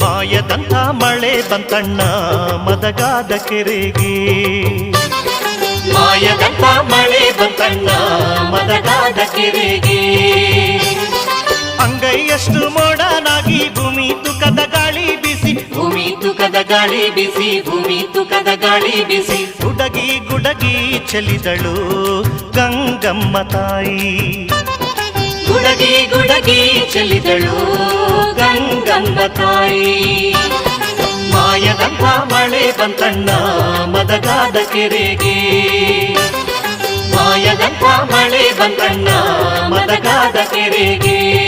ಮಾಯದಂತ ಮಳೆ ಬಂತಣ್ಣ ಮದಗಾದ ಕೆರೆಗೆ. ಮಾಯದಂತ ಮಳೆ ಬಂತಣ್ಣ ಮದಗಾದ ಕೆರೆಗೆ. ಅಂಗೈಯಷ್ಟು ಮೋಡನಾಗಿ ಭೂಮಿ ತುಕದ ಗಾಳಿ ಬಿಸಿ. ಭೂಮಿ ತುಕದ ಗಾಳಿ ಬಿಸಿ ಭೂಮಿ ತುಕದ ಗಾಳಿ ಬಿಸಿ. ಗುಡಗಿ ಗುಡಗಿ ಚೆಲಿದಳು ಗಂಗಮ್ಮ ತಾಯಿ. ಗುಡಗಿ ಚಲಿದಳು ಗಂಗಮ್ಮ ತಾಯಿ. ಮಾಯದಂಥ ಮಳೆ ಬಂತಣ್ಣ ಮದಗಾದ ಕೆರೆಗೆ. ಮಾಯದಂಥ ಮಳೆ ಬಂತಣ್ಣ ಮದಗಾದ ಕೆರೆಗೆ.